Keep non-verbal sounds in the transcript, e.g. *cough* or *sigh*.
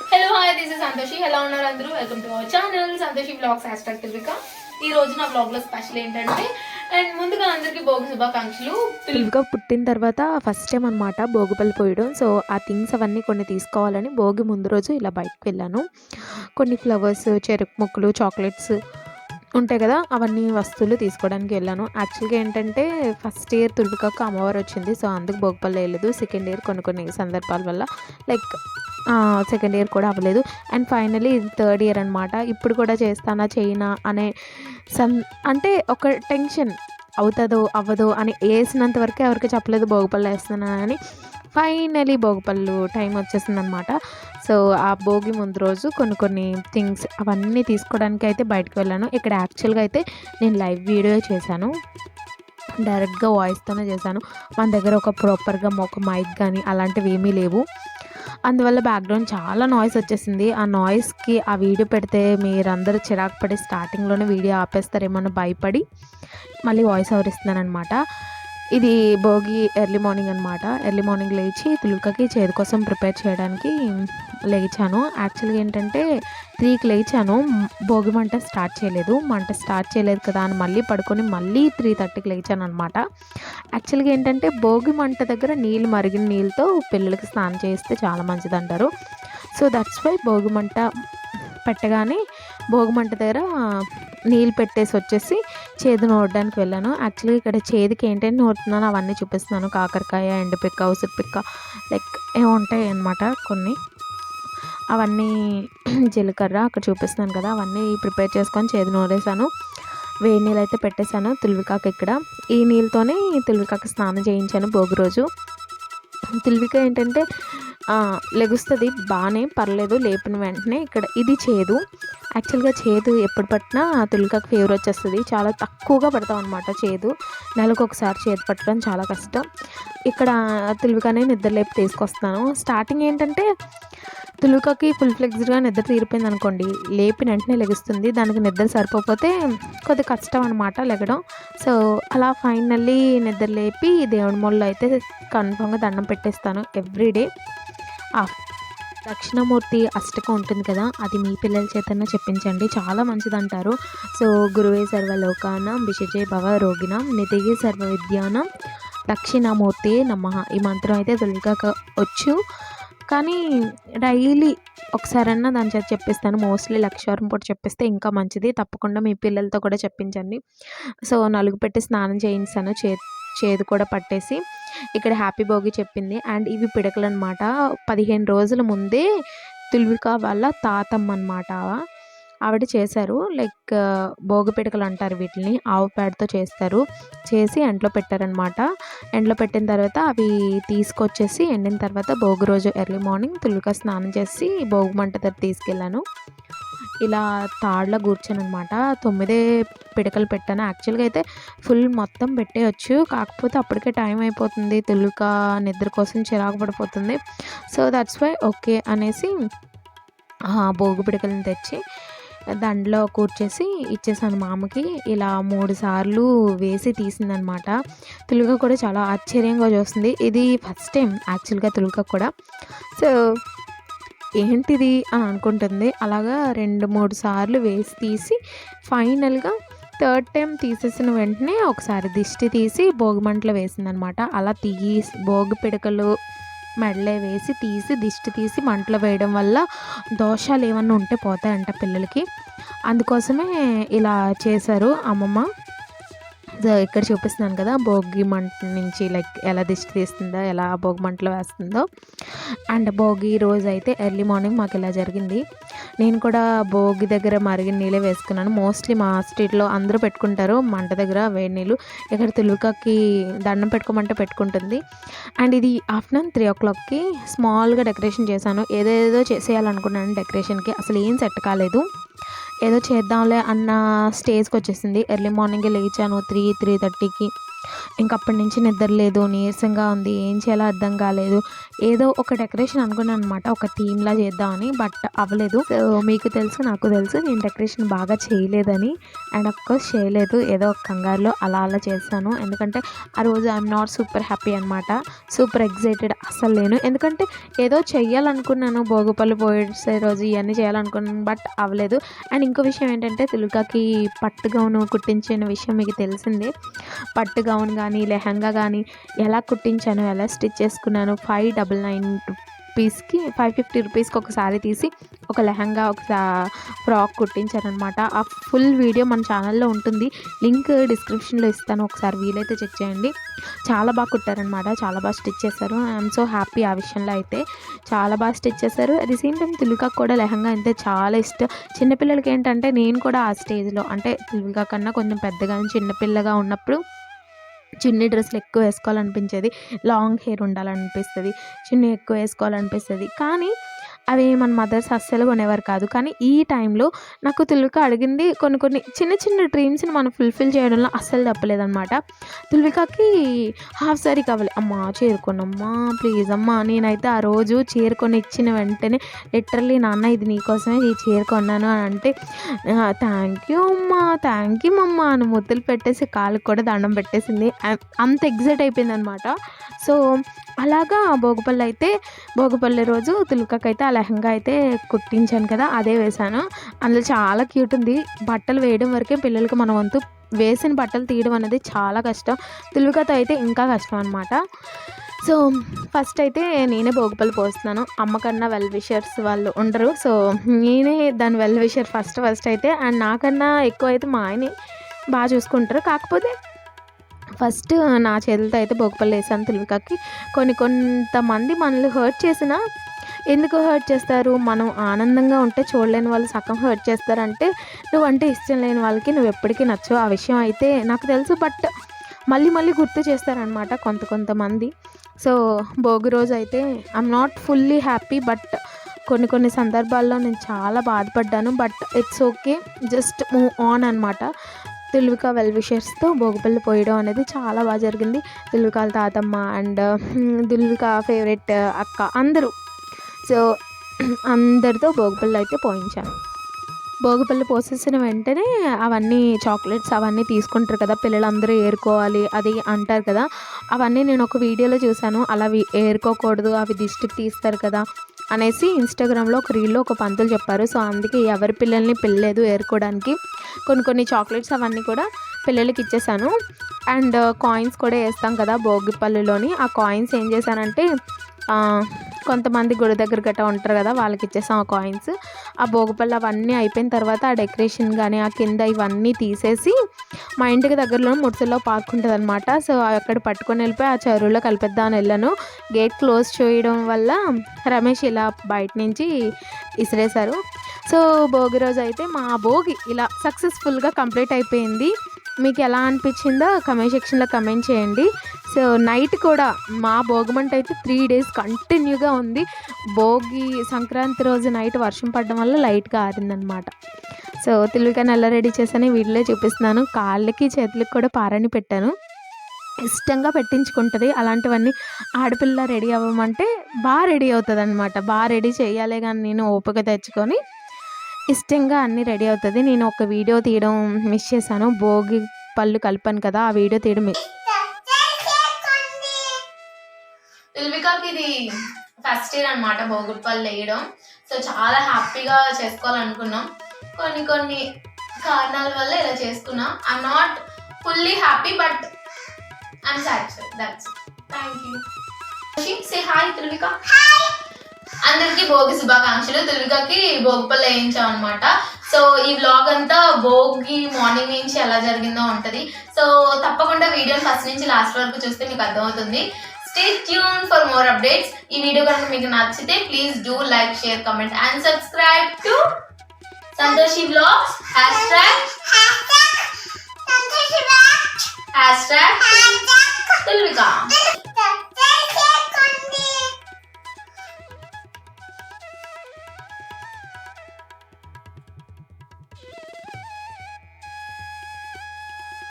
Hello hi this is Santoshi ఎలా ఉన్నారు అందరూ welcome to our channel Santoshi blogs hash తిరిక ఈ రోజు నా బ్లాగ్లో స్పెషల్ ఏంటంటే అండ్ ముందుగా అందరికీ భోగి శుభాకాంక్షలు. పిల్లగా పుట్టిన తర్వాత ఫస్ట్ టైం అనమాట భోగిపల్లి పోయడం. సో ఆ థింగ్స్ అవన్నీ కొన్ని తీసుకోవాలని భోగి ముందు రోజు ఇలా బయటకు వెళ్ళాను. కొన్ని ఫ్లవర్స్ చెరుకు ముక్కలు చాక్లెట్స్ ఉంటాయి కదా అవన్నీ వస్తువులు తీసుకోవడానికి వెళ్ళాను. యాక్చువల్గా ఏంటంటే ఫస్ట్ ఇయర్ తులుపుకక్క అమ్మవారు వచ్చింది. సో అందుకు భోగపల్లి వెళ్ళలేదు. సెకండ్ ఇయర్ కొన్ని కొన్ని సందర్భాల వల్ల లైక్ సెకండ్ ఇయర్ కూడా అవ్వలేదు. అండ్ ఫైనలీ థర్డ్ ఇయర్ అనమాట ఇప్పుడు కూడా చేస్తానా చేయనా అనే సన్ అంటే ఒక టెన్షన్. అవుతుందో అవ్వదో అని వేసినంత వరకే ఎవరికి చెప్పలేదు భోగిపళ్ళు వేస్తున్నానని ఫైనలీ భోగపళ్ళు టైం వచ్చేసిందనమాట సో ఆ భోగి ముందు రోజు కొన్ని కొన్ని థింగ్స్ అవన్నీ తీసుకోవడానికి అయితే బయటకు వెళ్ళాను. ఇక్కడ యాక్చువల్గా అయితే నేను లైవ్ వీడియో చేశాను. డైరెక్ట్గా వాయిస్తోనే చేశాను. మన దగ్గర ఒక ప్రాపర్గా ఒక మైక్ కానీ అలాంటివి ఏమీ లేవు. అందువల్ల బ్యాక్గ్రౌండ్ చాలా నాయిస్ వచ్చేసింది. ఆ నాయిస్కి ఆ వీడియో పెడితే మీరందరూ చిరాకు పడి స్టార్టింగ్లోనే వీడియో ఆపేస్తారేమో అని భయపడి మళ్ళీ వాయిస్ అవరిస్తున్నాను అనమాట ఇది భోగి ఎర్లీ మార్నింగ్ అనమాట ఎర్లీ మార్నింగ్ లేచి తులుకకి చేదు కోసం ప్రిపేర్ చేయడానికి లేచాను. యాక్చువల్గా ఏంటంటే త్రీకి లేచాను. భోగి మంట స్టార్ట్ చేయలేదు. మంట స్టార్ట్ చేయలేదు కదా అని మళ్ళీ పడుకొని మళ్ళీ త్రీ థర్టీకి లేచాను అనమాట యాక్చువల్గా ఏంటంటే భోగి మంట దగ్గర నీళ్ళు మరిగిన నీళ్ళతో పిల్లలకి స్నానం చేస్తే చాలా మంచిది అంటారు సో దట్స్ వై భోగి మంట పెట్టగానే భోగి మంట దగ్గర నీళ్ళు పెట్టేసి వచ్చేసి చేదు నోడడానికి వెళ్ళాను. యాక్చువల్గా ఇక్కడ చేదుకి ఏంటంటే నోరుతున్నాను అవన్నీ చూపిస్తున్నాను. కాకరకాయ ఎండుపిక్క ఉసిరి పిక్క లైక్ ఏముంటాయి అనమాట కొన్ని. అవన్నీ *clears throat* జీలకర్ర అక్కడ చూపిస్తున్నాను కదా అవన్నీ ప్రిపేర్ చేసుకొని చేదు నూరేసాను. వేడి నీళ్ళు అయితే పెట్టేశాను తులివికాకు ఇక్కడ. ఈ నీళ్ళతోనే తులివికాకు స్నానం చేయించాను భోగి రోజు. తులివిక ఏంటంటే లెగుస్తుంది బాగానే పర్లేదు లేపిన వెంటనే ఇక్కడ ఇది చేదు. యాక్చువల్గా చేదు ఎప్పుడు పట్టినా తులికాకు ఫేవర్ వచ్చేస్తుంది. చాలా తక్కువగా పడతాం అనమాట చేదు. నెలకు ఒకసారి చేదు పట్టడం చాలా కష్టం. ఇక్కడ తులికానే నిద్ర లేపి తీసుకొస్తాను స్టార్టింగ్ ఏంటంటే తులుకకి ఫుల్ ఫ్లెక్స్డ్గా నిద్ర తీరిపోయింది అనుకోండి. లేపి వెంటనే లెగుస్తుంది. దానికి నిద్ర సరిపోతే కొద్ది కష్టం అనమాట లెగడం. సో అలా ఫైనల్లీ నిద్ర లేపి దేవుడి మొళ్ళు అయితే కన్ఫామ్గా దండం పెట్టేస్తాను ఎవ్రీడే దక్షిణమూర్తి అష్టకం ఉంటుంది కదా అది మీ పిల్లల చేతనే చెప్పించండి. చాలా మంచిది అంటారు సో గురువే సర్వలోకానం విషజయ భవ రోగిణం నిధిగే సర్వ విద్యానం దక్షిణమూర్తి నమ. ఈ మంత్రం అయితే దుర్గా వచ్చు. కానీ డైలీ ఒకసారన్నా దాని చేత చెప్పిస్తాను. మోస్ట్లీ లక్షవారం పూట చెప్పిస్తే ఇంకా మంచిది. తప్పకుండా మీ పిల్లలతో కూడా చెప్పించండి. సో నలుగు పెట్టి స్నానం చేయించాను. చే చేదు కూడా పట్టేసి. ఇక్కడ హ్యాపీ భోగి చెప్పింది. అండ్ ఇవి పిడకలు అనమాట పదిహేను రోజుల ముందే తుల్విక వాళ్ళ తాతమ్మ అనమాట ఆవిడ చేశారు. లైక్ భోగి పిడకలు అంటారు వీటిని. ఆవు పేడతో చేస్తారు. చేసి ఎండలో పెట్టారనమాట. ఎండలో పెట్టిన తర్వాత అవి తీసుకొచ్చేసి ఎండిన తర్వాత భోగి రోజు ఎర్లీ మార్నింగ్ తుల్లిక స్నానం చేసి భోగి మంట దగ్గర తీసుకెళ్ళాను. ఇలా తాడులో కూర్చొని అనమాట తొమ్మిదే పిడకలు పెట్టాను. యాక్చువల్గా అయితే ఫుల్ మొత్తం పెట్టేయచ్చు. కాకపోతే అప్పటికే టైం అయిపోతుంది. తెలుక నిద్ర కోసం చిరాకు పడిపోతుంది. సో దట్స్ వై ఓకే అనేసి భోగు భోగి పిడకలను తెచ్చి దాంట్లో కూర్చేసి ఇచ్చేసాను మామకి. ఇలా మూడు సార్లు వేసి తీసిందనమాట. తులుక కూడా చాలా ఆశ్చర్యంగా చూస్తుంది. ఇది ఫస్ట్ టైం యాక్చువల్గా తులుక కూడా. సో ఏంటిది అని అనుకుంటుంది. అలాగా రెండు మూడు సార్లు వేసి తీసి ఫైనల్గా థర్డ్ టైం తీసేసిన వెంటనే ఒకసారి దిష్టి తీసి భోగిమంటలు వేసిందనమాట. అలా తీసి భోగి పిడకలు మెడలే వేసి తీసి దిష్టి తీసి మంటలు వేయడం వల్ల దోషాలు ఏమన్నా ఉంటే పోతాయంట పిల్లలకి. అందుకోసమే ఇలా చేశారు అమ్మమ్మ. ఇక్కడ చూపిస్తున్నాను కదా భోగి మంట నుంచి లైక్ ఎలా దిష్టి తీస్తుందో ఎలా భోగి మంటలో వేస్తుందో. అండ్ భోగి రోజు అయితే ఎర్లీ మార్నింగ్ మాకు ఇలా జరిగింది. నేను కూడా భోగి దగ్గర మరిగిన నీళ్ళే వేసుకున్నాను. మోస్ట్లీ మా స్ట్రీట్లో అందరూ పెట్టుకుంటారు. మంట దగ్గర వేడి నీళ్ళు. ఇక్కడ తులుకకి దండం పెట్టుకోమంటే పెట్టుకుంటుంది. అండ్ ఇది ఆఫ్టర్నూన్ త్రీ ఓ క్లాక్కి స్మాల్గా డెకరేషన్ చేశాను. ఏదేదో చేసేయాలనుకున్నాను డెకరేషన్కి. అసలు ఏం సెట్ కాలేదు. ఏదో చేద్దాంలే అన్న స్టేజ్కి వచ్చేసింది. ఎర్లీ మార్నింగే లేచాను. త్రీ త్రీ థర్టీకి. ఇంక అప్పటి నుంచి నిద్ర లేదు నీరసంగా ఉంది ఏం చేయాలో అర్థం కాలేదు. ఏదో ఒక డెకరేషన్ అనుకున్నాను అనమాట ఒక థీమ్లా చేద్దామని బట్ అవ్వలేదు. మీకు తెలుసు నాకు తెలుసు నేను డెకరేషన్ బాగా చేయలేదని. అండ్ అఫ్కోర్స్ చేయలేదు. ఏదో ఒక కంగారులో అలా అలా చేశాను. ఎందుకంటే ఆ రోజు ఐఎమ్ నాట్ సూపర్ హ్యాపీ అనమాట సూపర్ ఎగ్జైటెడ్ అసలు లేను. ఎందుకంటే ఏదో చెయ్యాలనుకున్నాను. భోగుపల్లి పోయేసే రోజు ఇవన్నీ చేయాలనుకున్నాను బట్ అవ్వలేదు. అండ్ ఇంకో విషయం ఏంటంటే తులుకాకి పట్టు గౌను కుట్టించిన విషయం మీకు తెలిసిందే. పట్టు గౌన్ కానీ లెహంగా కానీ ఎలా కుట్టించాను ఎలా స్టిచ్ చేసుకున్నాను ఫైవ్ డబల్ నైన్ రూపీస్కి ఫైవ్ ఫిఫ్టీ రూపీస్కి ఒకసారి తీసి ఒక లెహంగా ఒక ఫ్రాక్ కుట్టించారనమాట ఆ ఫుల్ వీడియో మన ఛానల్లో ఉంటుంది. లింక్ డిస్క్రిప్షన్లో ఇస్తాను. ఒకసారి వీలైతే చెక్ చేయండి. చాలా బాగా కుట్టారనమాట చాలా బాగా స్టిచ్ చేశారు. ఐఎమ్ సో హ్యాపీ ఆ విషయంలో అయితే. చాలా బాగా స్టిచ్ చేశారు. అట్ ది సేమ్ టైం తులికాకు కూడా లెహంగా అంటే చాలా ఇష్టం. చిన్నపిల్లలకి ఏంటంటే నేను కూడా ఆ స్టేజ్లో అంటే తులికా కన్నా కొంచెం పెద్దగా చిన్నపిల్లగా ఉన్నప్పుడు చున్నీ డ్రెస్సులు ఎక్కువ వేసుకోవాలనిపించేది. Long hair ఉండాలనిపిస్తుంది. చున్నీ ఎక్కువ వేసుకోవాలనిపిస్తుంది. కానీ అవి మన మదర్స్ అస్సలు కొనేవారు కాదు. కానీ ఈ టైంలో నాకు తుల్విక అడిగింది కొన్ని కొన్ని చిన్న చిన్న డ్రీమ్స్ని మనం ఫుల్ఫిల్ చేయడంలో అస్సలు తప్పలేదన్నమాట. తుల్వికకి హాఫ్ సారీ కావాలి. అమ్మా చేరుకోనమ్మా ప్లీజ్ అమ్మా నేనైతే ఆ రోజు చేరుకొని ఇచ్చిన వెంటనే లిటరలీ నాన్న ఇది నీకోసమే ఈ చీర కొన్నాను అని అంటే థ్యాంక్ యూ అమ్మా థ్యాంక్ యూ అమ్మ అని ముద్దులు పెట్టేసి కాళ్ళకి కూడా దండం పెట్టేసింది. అంత ఎగ్జైట్ అయిపోయింది అనమాట సో అలాగా భోగిపల్లి అయితే భోగిపల్లి రోజు తులుకకైతే ఆ లెహంగా అయితే కుట్టించాను కదా అదే వేశాను. అందులో చాలా క్యూట్ ఉంది. బట్టలు వేయడం వరకే పిల్లలకి మన వంతు వేసిన బట్టలు తీయడం అనేది చాలా కష్టం. తులుకతో అయితే ఇంకా కష్టం అనమాట సో ఫస్ట్ అయితే నేనే భోగిపల్లి పోస్తున్నాను. అమ్మకన్నా వెల్ విషర్స్ వాళ్ళు ఉండరు. సో నేనే దాని వెల్ విషర్ ఫస్ట్ ఫస్ట్ అయితే. అండ్ నాకన్నా ఎక్కువ అయితే మా ఆయనే బాగా చూసుకుంటారు. కాకపోతే ఫస్ట్ నా చేతులతో అయితే భోగిపల్లి వేసాను తులికాకి కొన్ని కొంతమంది మనల్ని హర్ట్ చేసినా ఎందుకు హర్ట్ చేస్తారు? మనం ఆనందంగా ఉంటే చూడలేని వాళ్ళు సగం హర్ట్ చేస్తారంటే నువ్వంటే ఇష్టం లేని వాళ్ళకి నువ్వు ఎప్పటికీ నచ్చవు. ఆ విషయం అయితే నాకు తెలుసు. బట్ మళ్ళీ మళ్ళీ గుర్తు చేస్తారనమాట కొంత కొంతమంది. సో భోగి రోజు అయితే I'm not fully happy but కొన్ని కొన్ని సందర్భాల్లో నేను చాలా బాధపడ్డాను. But it's okay just move on అనమాట తెలివిక వెల్ విషర్స్తో భోగిపల్లి పోయడం అనేది చాలా బాగా జరిగింది. తుల్వికాల తాతమ్మ అండ్ దుల్విక ఫేవరెట్ అక్క అందరూ. సో అందరితో భోగిపల్లి అయితే పోయించాను భోగిపల్లి పోసేసిన వెంటనే అవన్నీ చాక్లెట్స్ అవన్నీ తీసుకుంటారు కదా పిల్లలందరూ ఏరుకోవాలి అది అంటారు కదా. అవన్నీ నేను ఒక వీడియోలో చూశాను. అలా అవి ఏరుకోకూడదు అవి దిష్టికి తీస్తారు కదా. అనేసి ఇన్స్టాగ్రామ్లో ఒక రీల్లో ఒక పంతులు చెప్పారు. సో అందుకే ఎవరి పిల్లల్ని పిల్లలేదు ఏరుకోవడానికి కొన్ని కొన్ని చాక్లెట్స్ అవన్నీ కూడా పిల్లలకి ఇచ్చేసాను. అండ్ కాయిన్స్ కూడా వేస్తాం కదా భోగిపల్లిలోని. ఆ కాయిన్స్ ఏం చేశానంటే కొంతమంది గుడి దగ్గర గట్రా ఉంటారు కదా వాళ్ళకి ఇచ్చేసాం ఆ కాయిన్స్. ఆ భోగిపల్లి అవన్నీ అయిపోయిన తర్వాత ఆ డెకరేషన్ కానీ ఆ కింద ఇవన్నీ తీసేసి మా ఇంటికి దగ్గరలో ముడిసెల్లో పార్క్ ఉంటుంది అనమాట సో అక్కడ పట్టుకొని వెళ్ళిపోయి ఆ చెరువులో కలిపేద్దామని వెళ్ళాను. గేట్ క్లోజ్ చేయడం వల్ల రమేష్ ఇలా బయట నుంచి ఇసిరేశారు. సో భోగి రోజు అయితే మా భోగి ఇలా సక్సెస్ఫుల్గా కంప్లీట్ అయిపోయింది. మీకు ఎలా అనిపించిందో కమెంట్ సెక్షన్లో కమెంట్ చేయండి. సో నైట్ కూడా మా భోగమంట అయితే త్రీ డేస్ కంటిన్యూగా ఉంది. భోగి సంక్రాంతి రోజు నైట్ వర్షం పడడం వల్ల లైట్గా ఆరిందనమాట సో తెలుగుగా ఎలా రెడీ చేశాను. వీడియోలో చూపిస్తున్నాను. కాళ్ళకి చేతులకి కూడా పారని పెట్టాను. ఇష్టంగా పెట్టించుకుంటుంది. అలాంటివన్నీ ఆడపిల్ల రెడీ అవ్వమంటే బాగా రెడీ అవుతుంది అనమాట బాగా రెడీ చేయాలి కానీ నేను ఓపిక తెచ్చుకొని ఇష్టంగా అన్నీ రెడీ అవుతుంది. నేను ఒక వీడియో తీయడం మిస్ చేశాను. భోగి పళ్ళు కలిపాను కదా ఆ వీడియో తీయడం ఇది ఫస్ట్ ఇయర్ అనమాట భోగుపల్లి వేయడం. సో చాలా హ్యాపీగా చేసుకోవాలనుకున్నాం. కొన్ని కొన్ని కారణాల వల్ల ఇలా చేసుకున్నాం. I'm not fully happy but I'm satisfied that's thank you say hi Tulvika అందరికి భోగి శుభాకాంక్షలు. తుల్వికకి భోగిపల్లి వేయించాం అనమాట సో ఈ వ్లాగ్ అంతా భోగి మార్నింగ్ నుంచి ఎలా జరిగిందో ఉంటది. సో తప్పకుండా వీడియో ఫస్ట్ నుంచి లాస్ట్ వరకు చూస్తే మీకు అర్థమవుతుంది. Stay tune for more updates ఈ వీడియో కనుక మీకు నచ్చితే please do like share comment and subscribe to Santoshi blogs hashtag hashtag Tulvika